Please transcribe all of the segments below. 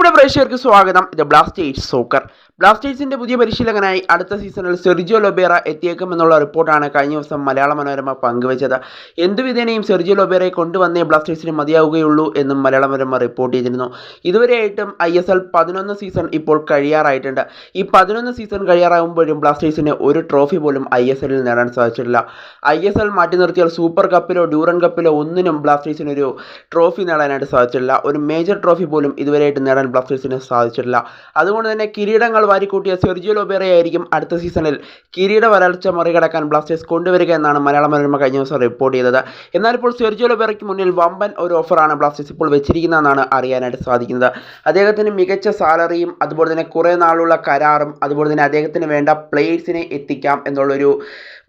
പ്രിയപ്പെട്ട പ്രേക്ഷകർക്ക് സ്വാഗതം. ഇത് ബ്ലാസ്റ്റേഴ്സ് സോക്കർ ബ്ലാസ്റ്റേഴ്സിന്റെ പുതിയ പരിശീലകനായി അടുത്ത സീസണിൽ സെർജിയോ ലൊബേറ എത്തിയേക്കുമെന്നുള്ള റിപ്പോർട്ടാണ് കഴിഞ്ഞ ദിവസം മലയാള മനോരമ പങ്കുവച്ചത്. എന്തുവിധേനയും സെർജിയോ ലൊബേറയെ കൊണ്ടുവന്നേ ബ്ലാസ്റ്റേഴ്സിന് മതിയാവുകയുള്ളൂ എന്നും മലയാള മനോരമ റിപ്പോർട്ട് ചെയ്തിരുന്നു. ഇതുവരെയായിട്ടും ഐ എസ് എൽ പതിനൊന്ന് സീസൺ ഇപ്പോൾ കഴിയാറായിട്ടുണ്ട്. ഈ പതിനൊന്ന് സീസൺ കഴിയാറാകുമ്പോഴും ബ്ലാസ്റ്റേഴ്സിന് ഒരു ട്രോഫി പോലും ഐ എസ് എല്ലിൽ നേടാൻ സാധിച്ചിട്ടില്ല. ഐ എസ് എൽ മാറ്റി നിർത്തിയാൽ സൂപ്പർ കപ്പിലോ ഡ്യൂറൻ കപ്പിലോ ഒന്നിനും ബ്ലാസ്റ്റേഴ്സിന് ഒരു ട്രോഫി നേടാനായിട്ട് സാധിച്ചിട്ടില്ല. ഒരു മേജർ ട്രോഫി പോലും ഇതുവരെയായിട്ട് നേടാൻ ബ്ലാസ്റ്റേഴ്സിന് സാധിച്ചിട്ടില്ല. അതുകൊണ്ട് തന്നെ കിരീടങ്ങൾ വാരിക്കൂട്ടിയ സെർജിയോ ലൊബേറയായിരിക്കും അടുത്ത സീസണിൽ കിരീട വരൾച്ച മറികടക്കാൻ ബ്ലാസ്റ്റേഴ്സ് കൊണ്ടുവരിക എന്നാണ് മലയാള മനോരമ കഴിഞ്ഞ ദിവസം റിപ്പോർട്ട് ചെയ്തത്. എന്നാൽ ഇപ്പോൾ സെർജിയോ ലൊബേറയ്ക്ക് മുന്നിൽ വമ്പൻ ഒരു ഓഫറാണ് ബ്ലാസ്റ്റേഴ്സ് ഇപ്പോൾ വെച്ചിരിക്കുന്നതെന്നാണ് അറിയാനായിട്ട് സാധിക്കുന്നത്. അദ്ദേഹത്തിന് മികച്ച സാലറിയും അതുപോലെ തന്നെ കുറേ നാളുള്ള കരാറും അതുപോലെ തന്നെ അദ്ദേഹത്തിന് വേണ്ട പ്ലേയേഴ്സിനെ എത്തിക്കാം എന്നുള്ളൊരു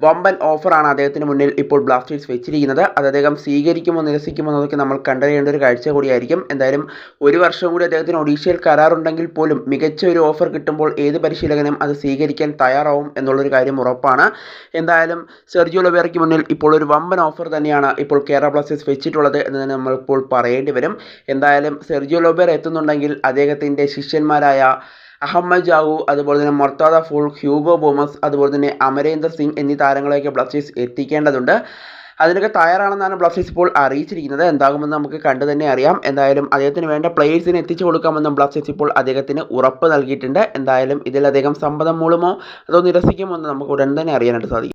വമ്പൻ ഓഫറാണ് അദ്ദേഹത്തിന് മുന്നിൽ ഇപ്പോൾ ബ്ലാസ്റ്റേഴ്സ് വെച്ചിരിക്കുന്നത്. അത് അദ്ദേഹം സ്വീകരിക്കുമോ നിരസിക്കുമോ എന്നതൊക്കെ നമ്മൾ കണ്ടറിയേണ്ട ഒരു കാഴ്ച കൂടിയായിരിക്കും. എന്തായാലും ഒരു വർഷം കൂടി അദ്ദേഹത്തിന് ഒഡീഷയിൽ കരാറുണ്ടെങ്കിൽ പോലും മികച്ച ഒരു ഓഫർ കിട്ടുമ്പോൾ ഏത് പരിശീലകനും അത് സ്വീകരിക്കാൻ തയ്യാറാവും എന്നുള്ളൊരു കാര്യം ഉറപ്പാണ്. എന്തായാലും സെർജിയോ ലൊബേറയ്ക്ക് മുന്നിൽ ഇപ്പോൾ ഒരു വമ്പൻ ഓഫർ തന്നെയാണ് ഇപ്പോൾ കേരള ബ്ലാസ്റ്റേഴ്സ് വെച്ചിട്ടുള്ളത് എന്ന് തന്നെ നമ്മളിപ്പോൾ പറയേണ്ടി വരും. എന്തായാലും സെർജിയോ ലൊബേർ എത്തുന്നുണ്ടെങ്കിൽ അദ്ദേഹത്തിന്റെ ശിഷ്യന്മാരായ അഹമ്മദ് ജാവു അതുപോലെ തന്നെ മൊർത്താദ ഫുൾ ഹ്യൂഗോ ബോമസ് അതുപോലെ തന്നെ അമരേന്ദർ സിംഗ് എന്നീ താരങ്ങളെയൊക്കെ ബ്ലാസ്റ്റേഴ്സ് എത്തിക്കേണ്ടതുണ്ട്. അതിനൊക്കെ തയ്യാറാണെന്നാണ് ബ്ലാസ്റ്റേഴ്സ് ഇപ്പോൾ അറിയിച്ചിരിക്കുന്നത്. എന്താകുമെന്ന് നമുക്ക് കണ്ടു തന്നെ അറിയാം. എന്തായാലും അദ്ദേഹത്തിന് വേണ്ട പ്ലേയേഴ്സിന് എത്തിച്ചു കൊടുക്കാമെന്നും ബ്ലാസ്റ്റേഴ്സ് ഇപ്പോൾ അദ്ദേഹത്തിന് ഉറപ്പ് നൽകിയിട്ടുണ്ട്. എന്തായാലും ഇതിൽ അദ്ദേഹം സമ്മതം മൂളുമോ അതോ നിരസിക്കുമോ എന്ന് നമുക്ക് ഉടൻ തന്നെ അറിയാനായിട്ട് സാധിക്കും.